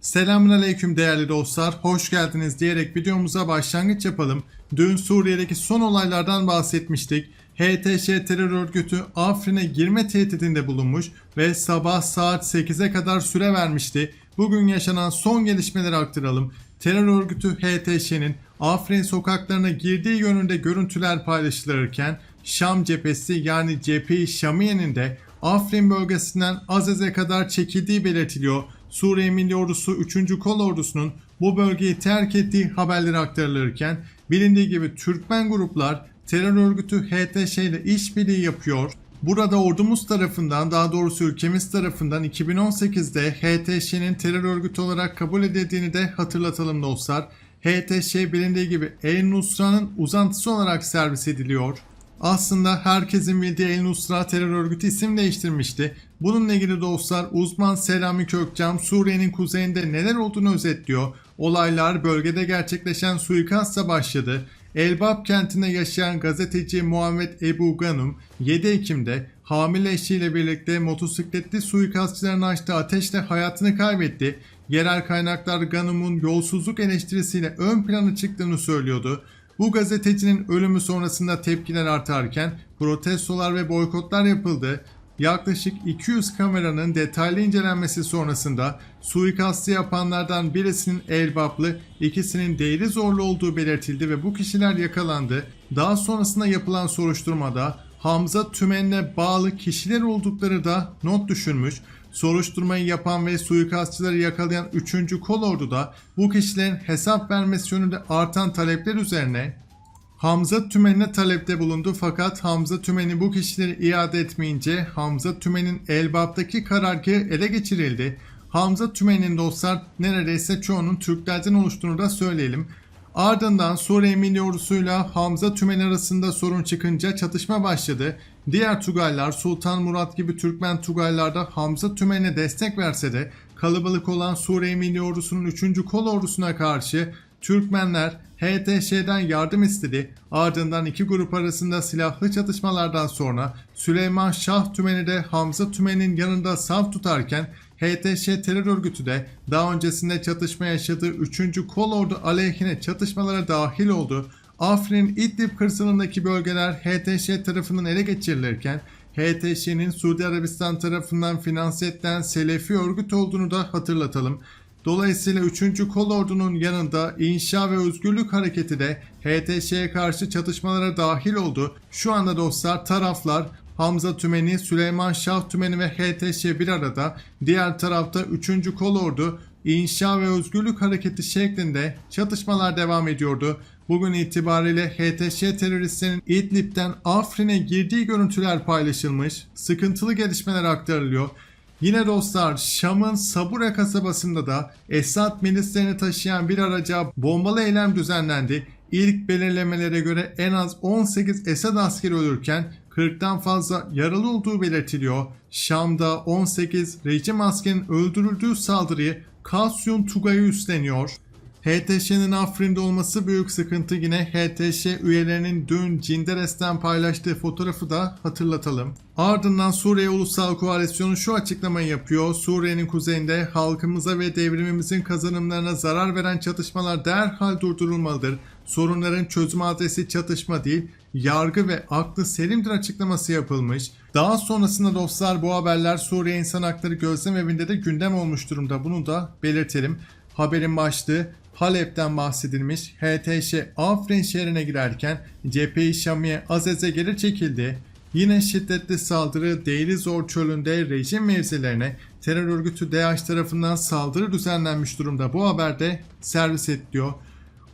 Selamünaleyküm değerli dostlar, hoş geldiniz diyerek videomuza başlangıç yapalım. Dün Suriye'deki son olaylardan bahsetmiştik. HTŞ terör örgütü Afrin'e girme tehdidinde bulunmuş ve sabah saat 8'e kadar süre vermişti. Bugün yaşanan son gelişmeleri aktaralım. Terör örgütü HTŞ'nin Afrin sokaklarına girdiği yönünde görüntüler paylaşılırken Şam cephesi yani cephe-i Şamiye'nin de Afrin bölgesinden Azez'e kadar çekildiği belirtiliyor. Suriye Milli Ordusu 3. Kol Ordusu'nun bu bölgeyi terk ettiği haberleri aktarılırken bilindiği gibi Türkmen gruplar terör örgütü HTŞ ile işbirliği yapıyor. Burada ordumuz tarafından daha doğrusu ülkemiz tarafından 2018'de HTŞ'nin terör örgütü olarak kabul edildiğini de hatırlatalım dostlar. HTŞ bilindiği gibi El Nusra'nın uzantısı olarak servis ediliyor. Aslında herkesin bildiği El Nusra terör örgütü isim değiştirmişti. Bununla ilgili dostlar uzman Selami Kökcam Suriye'nin kuzeyinde neler olduğunu özetliyor. Olaylar bölgede gerçekleşen suikastla başladı. Elbap kentinde yaşayan gazeteci Muhammed Ebu Ganum 7 Ekim'de hamile eşiyle birlikte motosikletli suikastçıların açtığı ateşle hayatını kaybetti. Yerel kaynaklar Ganum'un yolsuzluk eleştirisiyle ön plana çıktığını söylüyordu. Bu gazetecinin ölümü sonrasında tepkiler artarken protestolar ve boykotlar yapıldı. Yaklaşık 200 kameranın detaylı incelenmesi sonrasında suikastı yapanlardan birisinin Elbaplı, ikisinin değeri zorlu olduğu belirtildi ve bu kişiler yakalandı. Daha sonrasında yapılan soruşturmada Hamza Tümen'le bağlı kişiler oldukları da not düşülmüş. Soruşturmayı yapan ve suikastçıları yakalayan 3. kol orduda bu kişilerin hesap vermesi yönünde artan talepler üzerine Hamza Tümen'e talepte bulundu fakat Hamza Tümen'i bu kişileri iade etmeyince Hamza Tümen'in Elbap'taki karargahı ele geçirildi. Hamza Tümen'in dostlar neredeyse çoğunun Türklerden oluştuğunu da söyleyelim. Ardından Suriye Milli Ordusu'yla Hamza Tümen arasında sorun çıkınca çatışma başladı. Diğer Tugaylar Sultan Murat gibi Türkmen Tugaylar da Hamza Tümen'e destek verse de kalabalık olan Suriye Milli Ordusu'nun 3. Kol Ordusu'na karşı Türkmenler HTŞ'den yardım istedi. Ardından iki grup arasında silahlı çatışmalardan sonra Süleyman Şah Tümeni de Hamza Tümen'in yanında saf tutarken HTŞ terör örgütü de daha öncesinde çatışma yaşadığı 3. Kol Ordu aleyhine çatışmalara dahil oldu. Afrin'in İdlib kırsalındaki bölgeler HTŞ tarafından ele geçirilirken HTŞ'nin Suudi Arabistan tarafından finanse edilen Selefi örgüt olduğunu da hatırlatalım. Dolayısıyla 3. Kol Ordu'nun yanında İnşa ve Özgürlük Hareketi de HTŞ'ye karşı çatışmalara dahil oldu. Şu anda dostlar taraflar Hamza Tümeni, Süleyman Şah Tümeni ve HTŞ bir arada. Diğer tarafta 3. Kol Ordu, İnşa ve Özgürlük Hareketi şeklinde çatışmalar devam ediyordu. Bugün itibariyle HTŞ teröristlerinin İdlib'den Afrin'e girdiği görüntüler paylaşılmış. Sıkıntılı gelişmeler aktarılıyor. Yine dostlar Şam'ın Sabura kasabasında da Esad milislerini taşıyan bir araca bombalı eylem düzenlendi. İlk belirlemelere göre en az 18 Esad askeri ölürken 40'tan fazla yaralı olduğu belirtiliyor. Şam'da 18 rejim askerinin öldürüldüğü saldırıyı Kasyun Tugay'ı üstleniyor. HTŞ'nin Afrin'de olması büyük sıkıntı yine HTŞ üyelerinin dün Cinderes'ten paylaştığı fotoğrafı da hatırlatalım. Ardından Suriye Ulusal Koalisyonu şu açıklamayı yapıyor. Suriye'nin kuzeyinde halkımıza ve devrimimizin kazanımlarına zarar veren çatışmalar derhal durdurulmalıdır. Sorunların çözüm adresi çatışma değil, yargı ve aklı selimdir açıklaması yapılmış. Daha sonrasında dostlar bu haberler Suriye İnsan Hakları Gözlem Evi'nde de gündem olmuş durumda. Bunu da belirtelim. Haberin başlığı Halep'ten bahsedilmiş. HTŞ Afrin şehrine girerken cephe-i Şamiye Azez'e geri çekildi. Yine şiddetli saldırı Deiri Zor çölünde rejim mevzilerine terör örgütü DAEŞ tarafından saldırı düzenlenmiş durumda. Bu haberde servis ediliyor.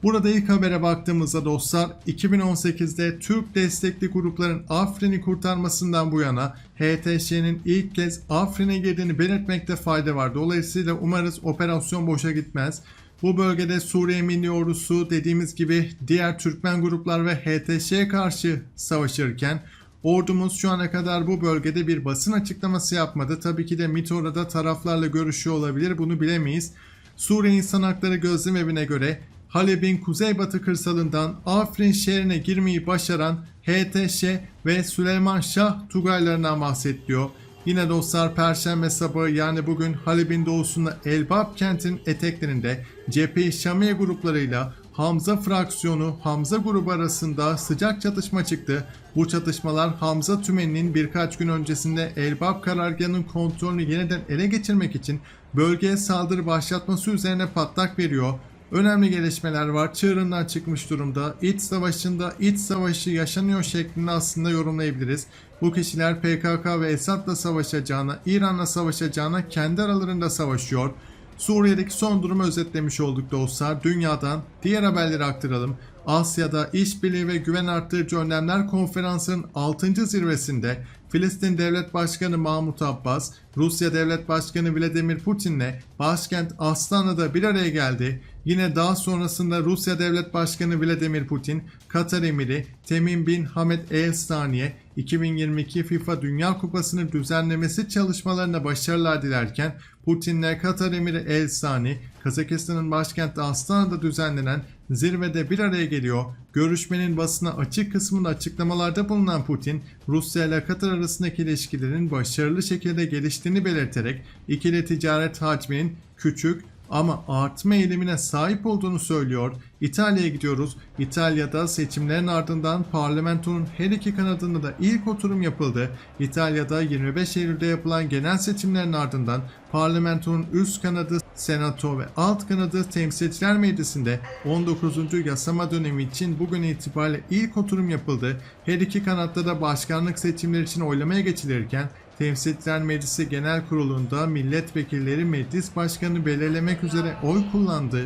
Burada ilk habere baktığımızda dostlar 2018'de Türk destekli grupların Afrin'i kurtarmasından bu yana HTŞ'nin ilk kez Afrin'e girdiğini belirtmekte fayda var. Dolayısıyla umarız operasyon boşa gitmez. Bu bölgede Suriye Milli Ordusu dediğimiz gibi diğer Türkmen gruplar ve HTŞ'ye karşı savaşırken ordumuz şu ana kadar bu bölgede bir basın açıklaması yapmadı. Tabii ki de MİT orada taraflarla görüşüyor olabilir bunu bilemeyiz. Suriye İnsan Hakları Gözlem Evi'ne göre Halep'in kuzeybatı kırsalından Afrin şehrine girmeyi başaran HTŞ ve Süleyman Şah Tugaylarından bahsediliyor. Yine dostlar Perşembe sabahı yani bugün Halep'in doğusunda Elbap kentin eteklerinde Cephe-i Şamiye gruplarıyla Hamza fraksiyonu Hamza grubu arasında sıcak çatışma çıktı. Bu çatışmalar Hamza tümeninin birkaç gün öncesinde Elbap karargahının kontrolünü yeniden ele geçirmek için bölgeye saldırı başlatması üzerine patlak veriyor. Önemli gelişmeler var. Çığırından çıkmış durumda. İç savaşında iç savaşı yaşanıyor şeklinde aslında yorumlayabiliriz. Bu kişiler PKK ve Esad'la savaşacağına, İran'la savaşacağına kendi aralarında savaşıyor. Suriye'deki son durumu özetlemiş olduk dostlar. Dünyadan diğer haberleri aktaralım. Asya'da İşbirliği ve Güven Arttırıcı Önlemler Konferansı'nın 6. zirvesinde Filistin Devlet Başkanı Mahmut Abbas, Rusya Devlet Başkanı Vladimir Putin'le başkent Astana'da bir araya geldi. Yine daha sonrasında Rusya Devlet Başkanı Vladimir Putin, Katar Emiri Temim bin Hamed El Saniye 2022 FIFA Dünya Kupası'nı düzenlemesi çalışmalarına başarılar dilerken Putin'le Katar Emiri El Sani, Kazakistan'ın başkenti Astana'da düzenlenen zirvede bir araya geliyor. Görüşmenin basına açık kısmında açıklamalarda bulunan Putin, Rusya ile Katar arasındaki ilişkilerin başarılı şekilde geliştiğini belirterek ikili ticaret hacminin küçük ama artma eğilimine sahip olduğunu söylüyor. İtalya'ya gidiyoruz. İtalya'da seçimlerin ardından parlamentonun her iki kanadında da ilk oturum yapıldı. İtalya'da 25 Eylül'de yapılan genel seçimlerin ardından parlamentonun üst kanadı Senato ve alt kanadı Temsilciler Meclisi'nde 19. yasama dönemi için bugün itibariyle ilk oturum yapıldı. Her iki kanatta da başkanlık seçimleri için oylamaya geçilirken Temsilciler Meclisi Genel Kurulu'nda milletvekilleri meclis başkanı belirlemek üzere oy kullandı.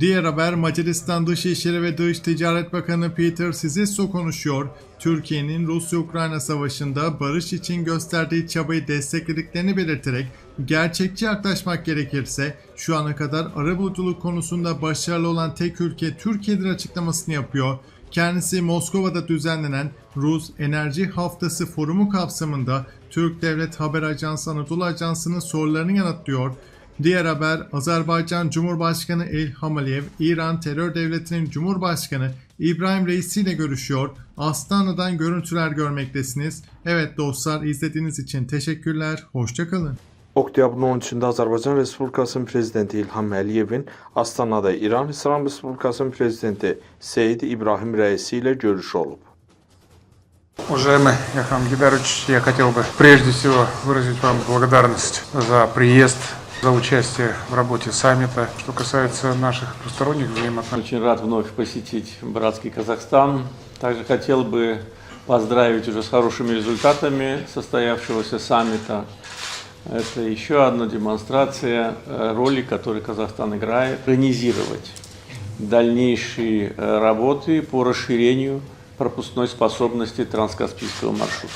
Diğer haber Macaristan Dışişleri ve Dış Ticaret Bakanı Peter Sizisso konuşuyor. Türkiye'nin Rusya-Ukrayna savaşında barış için gösterdiği çabayı desteklediklerini belirterek gerçekçi yaklaşmak gerekirse şu ana kadar arabuluculuk konusunda başarılı olan tek ülke Türkiye'dir açıklamasını yapıyor. Kendisi Moskova'da düzenlenen Rus Enerji Haftası forumu kapsamında Türk Devlet Haber Ajansı Anadolu Ajansı'nın sorularını yanıtlıyor. Diğer haber Azerbaycan Cumhurbaşkanı İlham Aliyev, İran terör devletinin Cumhurbaşkanı İbrahim Reisi ile görüşüyor. Astana'dan görüntüler görmektesiniz. Evet dostlar izlediğiniz için teşekkürler. Hoşçakalın. Oktyabrın 13-də Azərbaycan Respublikasının prezidenti İlham Əliyevin Astanada İran İslam Respublikasının prezidenti Seyid İbrahim Rəisi ilə görüşü olub. Уважаемый Яхам Гидарович, я хотел бы прежде всего выразить вам благодарность за приезд, за участие в работе саммита. Что касается наших двусторонних взаимоотношений, Очень рад вновь посетить братский Казахстан. Также хотел бы поздравить уже с хорошими результатами состоявшегося саммита. Это еще одна демонстрация э, роли, которую Казахстан играет, организировать дальнейшие э, работы по расширению пропускной способности транскаспийского маршрута.